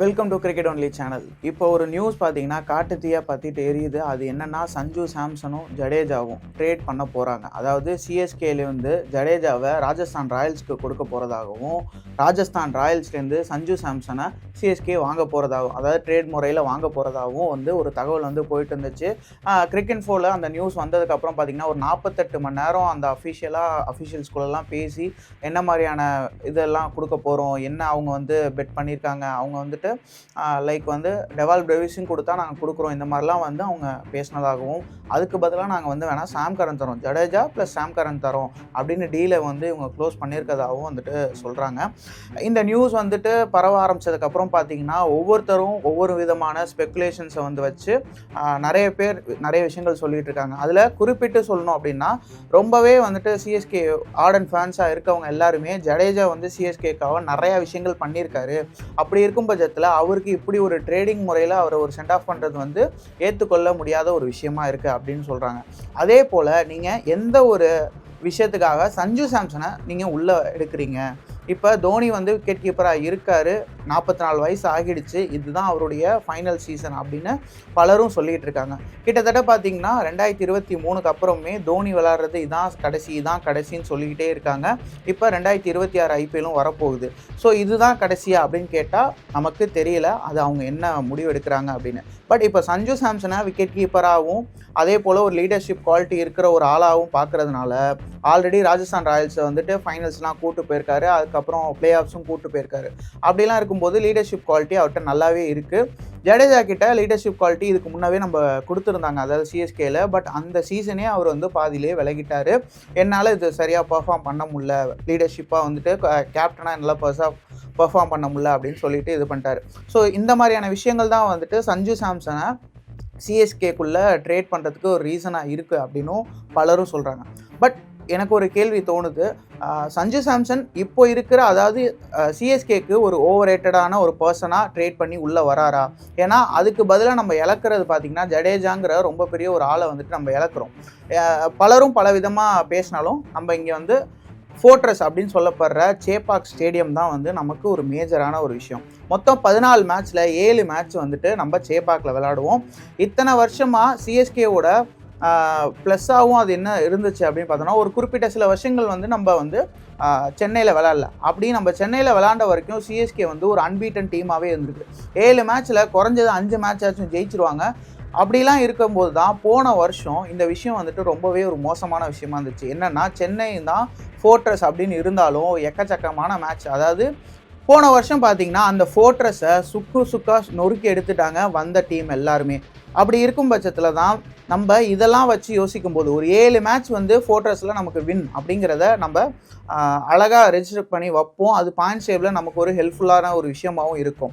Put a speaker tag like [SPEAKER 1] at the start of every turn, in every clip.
[SPEAKER 1] Welcome to cricket only channel இப்போ ஒரு news பார்த்தீங்கன்னா காட்டுத்தீயா பற்றிட்டு எரியுது. அது என்னென்னா சஞ்சு சாம்சனும் ஜடேஜாவும் ட்ரேட் பண்ண போகிறாங்க அதாவது சிஎஸ்கேலேருந்து ஜடேஜாவை ராஜஸ்தான் ராயல்ஸ்க்கு கொடுக்க போகிறதாகவும் ராஜஸ்தான் ராயல்ஸ்லேருந்து சஞ்சு சாம்சனை சிஎஸ்கே வாங்க போகிறதாகவும் அதாவது ட்ரேட் முறையில் வாங்க போகிறதாகவும் வந்து ஒரு தகவல் வந்து போயிட்டு இருந்துச்சு. கிரிக்கெட் ஃபோரில் அந்த நியூஸ் வந்ததுக்கப்புறம் பார்த்தீங்கன்னா ஒரு நாற்பத்தெட்டு மணி நேரம் அந்த அஃபிஷியலாக அஃபிஷியல்ஸ்குள்ளெல்லாம் பேசி என்ன மாதிரியான இதெல்லாம் கொடுக்க போகிறோம் என்ன அவங்க வந்து பெட் பண்ணியிருக்காங்க அவங்க வந்து வந்துட்டு லைக் வந்து டெவால் பிரேவிஸும் கொடுத்தா நாங்கள் கொடுக்குறோம். இந்த மாதிரிலாம் வந்து அவங்க பேசினதாகவும் அதுக்கு பதிலாக நாங்கள் வந்து வேணால் சாம் கரன் தரோம். ஜடேஜா ப்ளஸ் சாம் கரன் தரோம் அப்படின்னு டீலை வந்து இவங்க க்ளோஸ் பண்ணியிருக்கதாகவும் வந்துட்டு சொல்கிறாங்க இந்த நியூஸ் வந்துட்டு பரவ ஆரம்பிச்சதுக்கப்புறம் பார்த்தீங்கன்னா ஒவ்வொருத்தரும் ஒவ்வொரு விதமான ஸ்பெக்குலேஷன்ஸை வந்து வச்சு நிறைய பேர் நிறைய விஷயங்கள் சொல்லிகிட்டு இருக்காங்க. அதில் குறிப்பிட்டு சொல்லணும் அப்படின்னா ரொம்பவே வந்துட்டு சிஎஸ்கே ஆர்டன் ஃபேன்ஸாக இருக்கவங்க எல்லாருமே ஜடேஜா வந்து சிஎஸ்கேக்காக நிறையா விஷயங்கள் பண்ணியிருக்காரு. அப்படி இருக்கும் பட்சத்தில் அவருக்கு இப்படி ஒரு ட்ரேடிங் முறையில் அவரை ஒரு சென்ட் ஆஃப் பண்ணுறது வந்து ஏற்றுக்கொள்ள முடியாத ஒரு விஷயமா இருக்குது அப்படின்னு சொல்கிறாங்க அதே போல் நீங்கள் எந்த ஒரு விஷயத்துக்காக சஞ்சு சாம்சனை நீங்கள் உள்ளே எடுக்கிறீங்க. இப்போ தோனி வந்து விக்கெட் கீப்பராக இருக்கார். நாற்பத்தி நாலு வயசு ஆகிடுச்சு. இதுதான் அவருடைய ஃபைனல் சீசன் அப்படின்னு பலரும் சொல்லிகிட்டு இருக்காங்க. கிட்டத்தட்ட பார்த்தீங்கன்னா ரெண்டாயிரத்தி இருபத்தி மூணுக்கு அப்புறமே தோனி விளாட்றது இதான் கடைசி இதான் கடைசின்னு சொல்லிக்கிட்டே இருக்காங்க. இப்போ ரெண்டாயிரத்தி இருபத்தி ஆறு ஐபிஎல்லும் வரப்போகுது. ஸோ இதுதான் கடைசியா அப்படின்னு கேட்டால் நமக்கு தெரியல அது அவங்க என்ன முடிவு எடுக்கிறாங்க அப்படின்னு. பட் இப்போ சஞ்சு சாம்சனை விக்கெட் கீப்பராகவும் அதே போல் ஒரு லீடர்ஷிப் குவாலிட்டி இருக்கிற ஒரு ஆளாகவும் பார்க்கறதுனால ஆல்ரெடி ராஜஸ்தான் ராயல்ஸை வந்துட்டு ஃபைனல்ஸ்லாம் கூட்டு போயிருக்காரு. அதுக்கப்புறம் பிளே ஆஃப்ஸும் கூட்டு போயிருக்காரு. அப்படிலாம் இருக்கும் இருக்கும்போது லீடர்ஷிப் குவாலிட்டி அவர்கிட்ட நல்லாவே இருக்குது ஜடேஜா கிட்ட லீடர்ஷிப் குவாலிட்டி இதுக்கு முன்னவே நம்ம கொடுத்துருந்தாங்க அதாவது சிஎஸ்கேல பட் அந்த சீசனே அவர் வந்து பாதியிலே விலகிட்டார். என்னால் இது சரியாக பர்ஃபார்ம் பண்ண முடியல. லீடர்ஷிப்பாக வந்துட்டு கேப்டனாக நல்லா பர்சாக பர்ஃபார்ம் பண்ண முடியல அப்படின்னு சொல்லிட்டு இது பண்ணிட்டார். ஸோ இந்த மாதிரியான விஷயங்கள் தான் வந்துட்டு சஞ்சு சாம்சனை சிஎஸ்கேக்குள்ளே ட்ரேட் பண்ணுறதுக்கு ஒரு ரீசனாக இருக்குது அப்படின்னும் பலரும் சொல்கிறாங்க பட் எனக்கு ஒரு கேள்வி தோணுது. சஞ்சு சாம்சன் இப்போ இருக்கிற அதாவது சிஎஸ்கேக்கு ஒரு ஓவர் ரேட்டடான ஒரு பர்சனாக ட்ரேட் பண்ணி உள்ளே வராரா? ஏன்னா அதுக்கு பதிலாக நம்ம இழக்கிறது பார்த்திங்கன்னா ஜடேஜாங்கிற ரொம்ப பெரிய ஒரு ஆளை வந்துட்டு நம்ம இழக்கிறோம். பலரும் பல விதமாக பேசினாலும் நம்ம இங்கே வந்து ஃபோர்ட்ரஸ் அப்படின்னு சொல்லப்படுற சேப்பாக் ஸ்டேடியம் தான் வந்து நமக்கு ஒரு மேஜரான ஒரு விஷயம். மொத்தம் பதினாலு மேட்ச்சில் ஏழு மேட்ச் வந்துட்டு நம்ம சேப்பாக்கில் விளாடுவோம் இத்தனை வருஷமாக சிஎஸ்கேவோட ப்ளஸ்ஸாகவும் அது என்ன இருந்துச்சு அப்படின்னு பார்த்தோன்னா ஒரு குறிப்பிட்ட சில வருஷங்கள் வந்து நம்ம வந்து சென்னையில் விளாட்ல அப்படி நம்ம சென்னையில் விளாண்ட வரைக்கும் சிஎஸ்கே வந்து ஒரு அன்பீட்டன் டீமாகவே இருந்திருக்கு. ஏழு மேட்ச்சில் குறைஞ்சது அஞ்சு மேட்ச் ஆச்சும் ஜெயிச்சிருவாங்க. அப்படிலாம் இருக்கும்போது தான் போன வருஷம் இந்த விஷயம் வந்துட்டு ரொம்பவே ஒரு மோசமான விஷயமா இருந்துச்சு. என்னென்னா சென்னை தான் ஃபோர்ட்ரஸ் அப்படின்னு இருந்தாலும் எக்கச்சக்கமான மேட்ச் அதாவது போன வருஷம் பார்த்தீங்கன்னா அந்த ஃபோர்ட்ரஸை சுக்கு சுக்கா நொறுக்கி எடுத்துட்டாங்க வந்த டீம் எல்லாருமே. அப்படி இருக்கும் பட்சத்தில் தான் நம்ம இதெல்லாம் வச்சு யோசிக்கும் போது ஒரு ஏழு மேட்ச் வந்து ஃபோர்ட்ரஸில் நமக்கு வின் அப்படிங்கிறத நம்ம அழகாக ரெஜிஸ்டர் பண்ணி வைப்போம். அது பாயிண்ட் ஷேப்பில் நமக்கு ஒரு ஹெல்ப்ஃபுல்லான ஒரு விஷயமாகவும் இருக்கும்.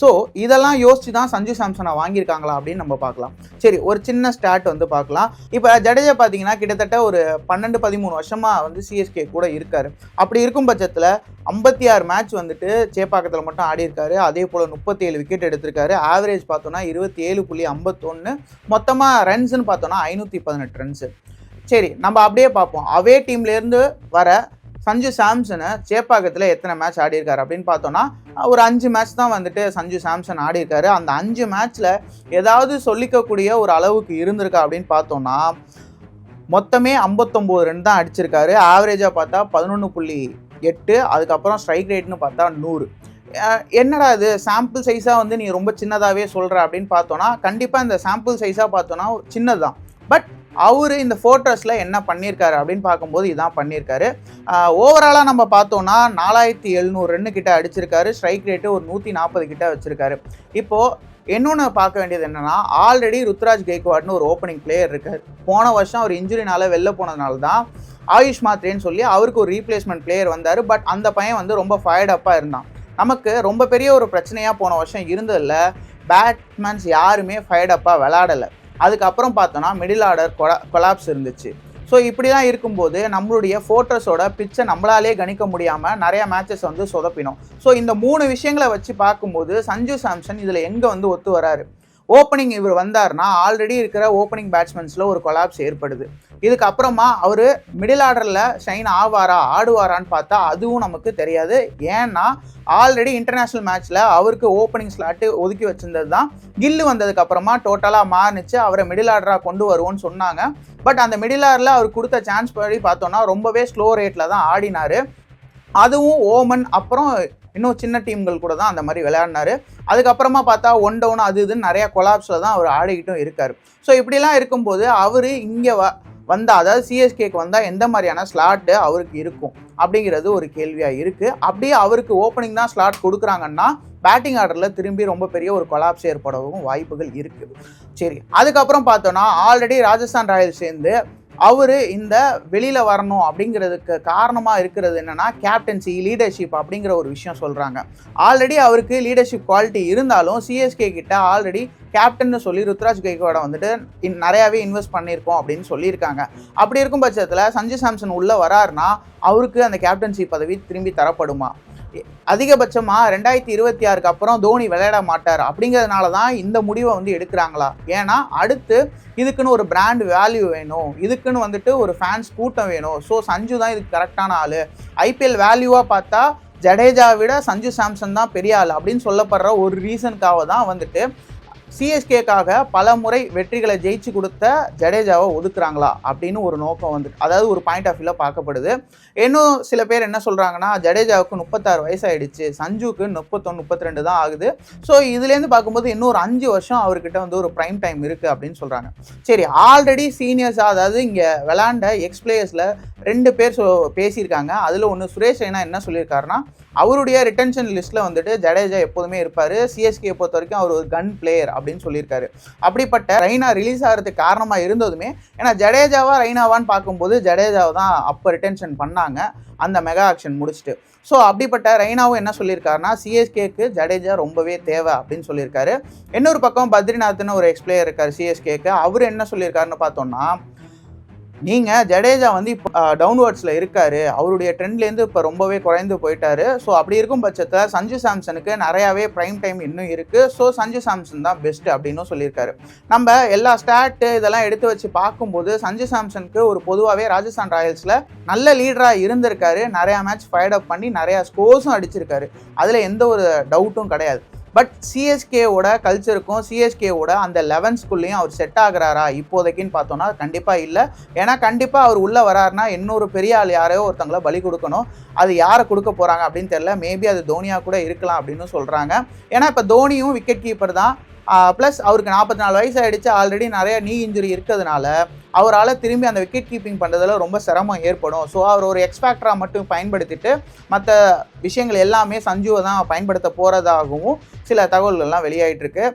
[SPEAKER 1] ஸோ இதெல்லாம் யோசிச்சு தான் சஞ்சு சாம்சனை வாங்கியிருக்காங்களா அப்படின்னு நம்ம பார்க்கலாம். சரி ஒரு சின்ன ஸ்டார்ட் வந்து பார்க்கலாம். இப்போ ஜடேஜா பார்த்தீங்கன்னா கிட்டத்தட்ட ஒரு பன்னெண்டு பதிமூணு வருஷமாக வந்து சிஎஸ்கே கூட இருக்கார். அப்படி இருக்கும் பட்சத்தில் ஐம்பத்தி ஆறு மேட்ச் வந்துட்டு சேப்பாக்கத்தில் மட்டும் ஆடியிருக்காரு. அதே போல் முப்பத்தேழு விக்கெட் எடுத்திருக்காரு. ஆவரேஜ் பார்த்தோன்னா இருபத்தி ஏழு புள்ளி ஐம்பத்தொன்று மொத்தமாக ரன்ஸ்னு பார்த்தோன்னா ஐநூற்றி பதினெட்டு ரன்ஸு சரி நம்ம அப்படியே பார்ப்போம். அவே டீம்லேருந்து வர சஞ்சு சாம்சனை சேப்பாக்கத்தில் எத்தனை மேட்ச் ஆடி இருக்காரு அப்படின்னு பார்த்தோன்னா ஒரு அஞ்சு மேட்ச் தான் வந்துட்டு சஞ்சு சாம்சன் ஆடி இருக்காரு அந்த அஞ்சு மேட்ச்சில் ஏதாவது சொல்லிக்கக்கூடிய ஒரு அளவுக்கு இருந்திருக்கா அப்படின்னு பார்த்தோன்னா மொத்தமே ஐம்பத்தொம்போது ரன் தான் அடிச்சிருக்காரு. ஆவரேஜாக பார்த்தா பதினொன்று புள்ளி எட்டு அதுக்கப்புறம் ஸ்ட்ரைக் ரேட்னு பார்த்தா நூறு. என்னடா இது? சாம்பிள் சைஸாக வந்து நீ ரொம்ப சின்னதாகவே சொல்கிற அப்படின்னு பார்த்தோன்னா கண்டிப்பாக இந்த சாம்பிள் சைஸாக பார்த்தோன்னா சின்னது தான் பட் அவர் இந்த ஃபோட்டோஸில் என்ன பண்ணியிருக்காரு அப்படின்னு பார்க்கும்போது இதான் பண்ணியிருக்காரு ஓவராலாக நம்ம பார்த்தோன்னா நாலாயிரத்தி எழுநூறு ரன்னு கிட்ட அடிச்சிருக்காரு. ஸ்ட்ரைக் ரேட்டு ஒரு நூற்றி நாற்பது கிட்ட வச்சுருக்காரு. இப்போது இன்னொன்று பார்க்க வேண்டியது என்னென்னா ஆல்ரெடி ருத்ராஜ் கெய்க்வாட்னு ஒரு ஓப்பனிங் பிளேயர் இருக்கார். போன வருஷம் அவர் இன்ஜுரினால வெளில போனதுனால தான் ஆயுஷ் மாத்ரேன்னு சொல்லி அவருக்கு ஒரு ரீப்ளேஸ்மெண்ட் பிளேயர் வந்தார். பட் அந்த பையன் வந்து ரொம்ப ஃபயர்டப்பாக இருந்தான். நமக்கு ரொம்ப பெரிய ஒரு பிரச்சனையாக போன வருஷம் இருந்ததில்ல பேட்ஸ்மேன்ஸ் யாருமே ஃபயர்டப்பாக விளாடலை அதுக்கப்புறம் பார்த்தோன்னா மிடில் ஆர்டர் கொலா கொலாப்ஸ் இருந்துச்சு. ஸோ இப்படி தான் இருக்கும்போது நம்மளுடைய ஃபோட்டோஸோட பிச்சை நம்மளாலே கணிக்க முடியாமல் நிறைய மேட்சஸ் வந்து சொதப்பினோம். ஸோ இந்த மூணு விஷயங்களை வச்சு பார்க்கும்போது சஞ்சு சாம்சன் இதில் எங்கே வந்து ஒத்து வராரு? ஓப்பனிங் இவர் வந்தார்னா ஆல்ரெடி இருக்கிற ஓப்பனிங் பேட்ஸ்மேன்ஸில் ஒரு கொலாப்ஸ் ஏற்படுது. இதுக்கப்புறமா அவர் மிடில் ஆர்டரில் ஷைன் ஆவாரா ஆடுவாரான்னு பார்த்தா அதுவும் நமக்கு தெரியாது. ஏன்னா ஆல்ரெடி இன்டர்நேஷ்னல் மேட்ச்சில் அவருக்கு ஓப்பனிங் ஸ்லாட்டு ஒதுக்கி வச்சிருந்தது தான். கில்லு வந்ததுக்கப்புறமா டோட்டலாக மாறிச்சு. அவரை மிடில் ஆர்டராக கொண்டு வருவோம்னு சொன்னாங்க. பட் அந்த மிடில் ஆர்டரில் அவர் கொடுத்த சான்ஸ் படி பார்த்தோன்னா ரொம்பவே ஸ்லோ ரேட்டில் தான் ஆடினார். அதுவும் ஓமன் அப்புறம் இன்னும் சின்ன டீம்கள் கூட தான் அந்த மாதிரி விளையாடினாரு. அதுக்கப்புறமா பார்த்தா ஒன் டவுன் அது இதுன்னு நிறைய கொலாப்ஸில் தான் அவர் ஆடிக்கிட்டும் இருக்கார். ஸோ இப்படிலாம் இருக்கும்போது அவர் இங்கே வ வந்தால் அதாவது சிஎஸ்கேக்கு வந்தால் எந்த மாதிரியான ஸ்லாட்டு அவருக்கு இருக்கும்? அப்படிங்கிறது ஒரு கேள்வியாக இருக்குது அப்படியே அவருக்கு ஓப்பனிங் தான் ஸ்லாட் கொடுக்குறாங்கன்னா பேட்டிங் ஆர்டரில் திரும்பி ரொம்ப பெரிய ஒரு கொலாப்ஸ் ஏற்படவும் வாய்ப்புகள் இருக்குது சரி அதுக்கப்புறம் பார்த்தோன்னா ஆல்ரெடி ராஜஸ்தான் ராயல்ஸ் சேர்ந்து அவர் இந்த வெளியில் வரணும் அப்படிங்கிறதுக்கு காரணமாக இருக்கிறது என்னென்னா கேப்டன்சி லீடர்ஷிப் அப்படிங்கிற ஒரு விஷயம் சொல்கிறாங்க ஆல்ரெடி அவருக்கு லீடர்ஷிப் குவாலிட்டி இருந்தாலும் சிஎஸ்கே கிட்ட ஆல்ரெடி கேப்டன்னு சொல்லி ருத்ராஜ் கைகோட வந்துட்டு இன் நிறையாவே இன்வெஸ்ட் பண்ணியிருக்கோம் அப்படின்னு சொல்லியிருக்காங்க. அப்படி இருக்கும் பட்சத்தில் சஞ்சய் சாம்சன் உள்ளே வராருனா அவருக்கு அந்த கேப்டன்சி பதவி திரும்பி தரப்படுமா? அதிகபட்சமாக ரெண்டாயிரத்தி இருபத்தி ஆறுக்கு அப்புறம் தோனி விளையாட மாட்டார். அப்படிங்கிறதுனால தான் இந்த முடிவை வந்து எடுக்கிறாங்களா? ஏன்னா அடுத்து இதுக்குன்னு ஒரு பிராண்ட் வேல்யூ வேணும். இதுக்குன்னு வந்துட்டு ஒரு ஃபேன்ஸ் கூட்டம் வேணும். ஸோ சஞ்சு தான் இதுக்கு கரெக்டான ஆள். ஐபிஎல் வேல்யூவாக பார்த்தா ஜடேஜா விட சஞ்சு சாம்சன் தான் பெரிய ஆள் அப்படின்னு சொல்லப்படுற ஒரு ரீசனுக்காக தான் வந்துட்டு சிஎஸ்கேக்காக பல முறை வெற்றிகளை ஜெயிச்சு கொடுத்த ஜடேஜாவை ஒதுக்குறாங்களா அப்படின்னு ஒரு நோக்கம் வந்து அதாவது ஒரு பாயிண்ட் ஆஃப் வியூவில் பார்க்கப்படுது. இன்னும் சில பேர் என்ன சொல்கிறாங்கன்னா ஜடேஜாவுக்கு முப்பத்தாறு வயசாயிடுச்சு சஞ்சுக்கு முப்பத்தொன்று முப்பத்தி ரெண்டு தான் ஆகுது. ஸோ இதுலேருந்து பார்க்கும்போது இன்னும் ஒரு அஞ்சு வருஷம் அவர்கிட்ட வந்து ஒரு ப்ரைம் டைம் இருக்குது அப்படின்னு சொல்கிறாங்க சரி ஆல்ரெடி சீனியர்ஸாக அதாவது இங்கே விளாண்ட எக்ஸ் பிளேயர்ஸில் ரெண்டு பேர் சொ பேசியிருக்காங்க. அதில் ஒன்று சுரேஷ் ரெய்னா என்ன சொல்லியிருக்காருன்னா அவருடைய ரிட்டன்ஷன் லிஸ்ட்டில் வந்துட்டு ஜடேஜா எப்போதுமே இருப்பார். சிஎஸ்கே பொறுத்த வரைக்கும் அவர் ஒரு கன் பிளேயர் அப்படின்னு சொல்லியிருக்காரு. அப்படிப்பட்ட ரெய்னா ரிலீஸ் ஆகிறதுக்கு காரணமாக இருந்ததுமே ஏன்னா ஜடேஜாவா ரெய்னாவான்னு பார்க்கும்போது ஜடேஜாவை தான் அப்போ ரிட்டன்ஷன் பண்ணாங்க. அந்த மெகா ஆக்ஷன் முடிச்சுட்டு. ஸோ அப்படிப்பட்ட ரெய்னாவும் என்ன சொல்லியிருக்காருன்னா சிஎஸ்கேக்கு ஜடேஜா ரொம்பவே தேவை அப்படின்னு சொல்லியிருக்காரு. இன்னொரு பக்கம் பத்ரிநாத்னு ஒரு எக்ஸ்பிளேயர் இருக்கார் சிஎஸ்கேக்கு அவர் என்ன சொல்லியிருக்காருன்னு பார்த்தோம்னா நீங்கள் ஜடேஜா வந்து இப்போ டவுன்வர்ட்ஸில் இருக்கார். அவருடைய ட்ரெண்ட்லேருந்து இப்போ ரொம்பவே குறைந்து போயிட்டாரு. ஸோ அப்படி இருக்கும் பட்சத்தில் சஞ்சு சாம்சனுக்கு நிறையாவே ப்ரைம் டைம் இன்னும் இருக்குது ஸோ சஞ்சு சாம்சன் தான் பெஸ்ட் அப்படின்னும் சொல்லியிருக்காரு. நம்ம எல்லா ஸ்டாட்டு இதெல்லாம் எடுத்து வச்சு பார்க்கும்போது சஞ்சு சாம்சனுக்கு ஒரு பொதுவாகவே ராஜஸ்தான் ராயல்ஸில் நல்ல லீடராக இருந்திருக்காரு. நிறையா மேட்ச் ஃபைட் அப் பண்ணி நிறையா ஸ்கோர்ஸும் அடிச்சிருக்காரு. அதில் எந்த ஒரு டவுட்டும் கிடையாது. பட் சிஎஸ்கேவோட கல்ச்சருக்கும் சிஎஸ்கேவோட அந்த லெவன்ஸ்குள்ளேயும் அவர் செட் ஆகிறாரா இப்போதைக்குன்னு பார்த்தோன்னா கண்டிப்பாக இல்லை. ஏன்னா கண்டிப்பாக அவர் உள்ளே வராருனா இன்னொரு பெரிய ஆள் யாரையோ ஒருத்தங்களை பலி கொடுக்கணும். அது யாரை கொடுக்க போகிறாங்க அப்படின்னு தெரியல. மேபி அது தோனியாக கூட இருக்கலாம் அப்படின்னு சொல்கிறாங்க ஏன்னா இப்போ தோனியும் விக்கெட் கீப்பர் தான். ப்ளஸ் அவருக்கு நாற்பத்தி நாலு வயசு ஆகிடுச்சு ஆல்ரெடி நிறைய நீ இன்ஜுரி இருக்கிறதுனால அவரால் திரும்பி அந்த விக்கெட் கீப்பிங் பண்ணுறதுல ரொம்ப சிரமம் ஏற்படும். ஸோ அவர் ஒரு எக்ஸ்பேக்டராக மட்டும் பயன்படுத்திட்டு மற்ற விஷயங்கள் எல்லாமே சஞ்சுவை தான் பயன்படுத்த போகிறதாகவும் சில தகவல்கள்லாம் வெளியாயிட்டிருக்கு.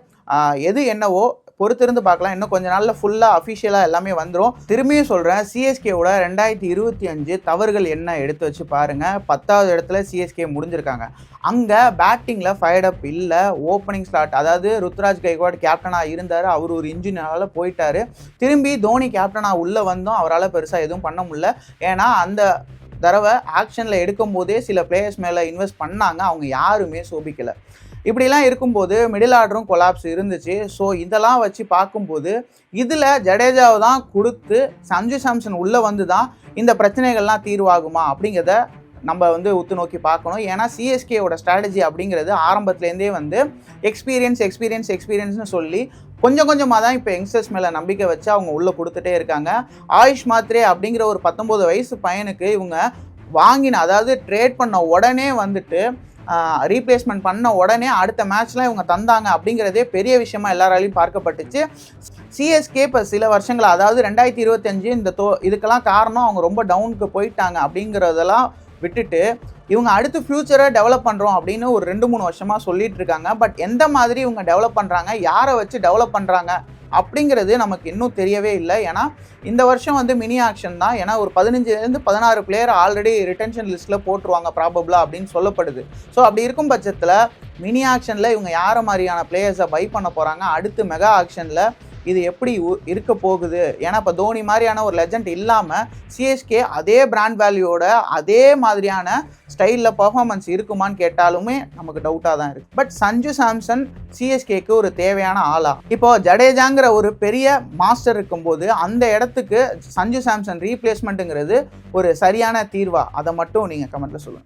[SPEAKER 1] எது என்னவோ பொறுத்திருந்து பார்க்கலாம். இன்னும் கொஞ்ச நாளில் ஃபுல்லாக அஃபிஷியலாக எல்லாமே வந்துடும் திரும்பியும் சொல்கிறேன் சிஎஸ்கேவோட ரெண்டாயிரத்தி இருபத்தி அஞ்சு தவறுகள் என்ன எடுத்து வச்சு பாருங்கள் பத்தாவது இடத்துல சிஎஸ்கே முடிஞ்சிருக்காங்க. அங்கே பேட்டிங்கில் ஃபயர்ட் அப் இல்லை. ஓப்பனிங் ஸ்லாட் அதாவது ருத்ராஜ் கைக்வாட் கேப்டனாக இருந்தார். அவர் ஒரு இன்ஜினியரால் போயிட்டார். திரும்பி தோனி கேப்டனாக உள்ளே வந்தோம் அவரால் பெருசாக எதுவும் பண்ண முடியல. ஏன்னா அந்த தடவை ஆக்ஷனில் எடுக்கும் போதே சில பிளேயர்ஸ் மேலே இன்வெஸ்ட் பண்ணாங்க. அவங்க யாருமே சோபிக்கலை. இப்படிலாம் இருக்கும்போது மிடில் ஆர்டரும் கொலாப்ஸ் இருந்துச்சு. ஸோ இதெல்லாம் வச்சு பார்க்கும்போது இதில் ஜடேஜாவை தான் கொடுத்து சஞ்சு சாம்சன் உள்ளே வந்து தான் இந்த பிரச்சனைகள்லாம் தீர்வாகுமா அப்படிங்கிறத நம்ம வந்து உத்து நோக்கி பார்க்கணும். ஏன்னா சிஎஸ்கேவோட ஸ்ட்ராட்டஜி அப்படிங்கிறது ஆரம்பத்துலேருந்தே வந்து எக்ஸ்பீரியன்ஸ் எக்ஸ்பீரியன்ஸ் எக்ஸ்பீரியன்ஸ்னு சொல்லி கொஞ்சம் கொஞ்சமாக தான் இப்போ யங்ஸ்டர்ஸ் மேலே நம்பிக்கை வச்சு அவங்க உள்ளே கொடுத்துட்டே இருக்காங்க. ஆயுஷ் மாத்ரே அப்படிங்கிற ஒரு பத்தொம்போது வயசு பையனுக்கு இவங்க வாங்கின அதாவது ட்ரேட் பண்ண உடனே வந்துட்டு ரீப்ளேஸ்மெண்ட் பண்ண உடனே அடுத்த மேட்ச்லாம் இவங்க தந்தாங்க அப்படிங்கிறதே பெரிய விஷயமா எல்லாராலையும் பார்க்கப்பட்டுச்சு. சிஎஸ்கே இப்போ சில வருஷங்கள் அதாவது ரெண்டாயிரத்தி இருபத்தஞ்சு இந்த தோ இதுக்கெல்லாம் காரணம் அவங்க ரொம்ப டவுனுக்கு போயிட்டாங்க அப்படிங்கிறதெல்லாம் விட்டுட்டு இவங்க அடுத்து ஃப்யூச்சரை டெவலப் பண்ணுறோம் அப்படின்னு ஒரு ரெண்டு மூணு வருஷமாக சொல்லிட்டு இருக்காங்க. பட் எந்த மாதிரி இவங்க டெவலப் பண்ணுறாங்க யாரை வச்சு டெவலப் பண்ணுறாங்க அப்படிங்கிறது நமக்கு இன்னும் தெரியவே இல்லை. ஏன்னா இந்த வருஷம் வந்து மினி ஆக்ஷன் தான். ஏன்னா ஒரு பதினஞ்சுலேருந்து பதினாறு பிளேயர் ஆல்ரெடி ரிட்டன்ஷன் லிஸ்ட்டில் போட்டுருவாங்க ப்ராபபிளாக அப்படின்னு சொல்லப்படுது. ஸோ அப்படி இருக்கும் பட்சத்தில் மினி ஆக்ஷனில் இவங்க யார மாதிரியான பிளேயர்ஸை பை பண்ண போகிறாங்க அடுத்து மெகா ஆக்ஷனில் இது எப்படி உ- இருக்க போகுது? ஏன்னா இப்போ தோனி மாதிரியான ஒரு லெஜண்ட் இல்லாமல் சிஎஸ்கே அதே பிராண்ட் வேல்யூவோட அதே மாதிரியான ஸ்டைலில் பர்ஃபார்மன்ஸ் இருக்குமான்னு கேட்டாலுமே நமக்கு டவுட்டாக தான் இருக்குது பட் சஞ்சு சாம்சன் சிஎஸ்கேக்கு ஒரு தேவையான ஆளா? இப்போ ஜடேஜாங்கிற ஒரு பெரிய மாஸ்டர் இருக்கும்போது அந்த இடத்துக்கு சஞ்சு சாம்சன் ரீப்ளேஸ்மெண்ட்டுங்கிறது ஒரு சரியான தீர்வா? அதை மட்டும் நீங்கள் கமெண்ட்டில் சொல்லுங்கள்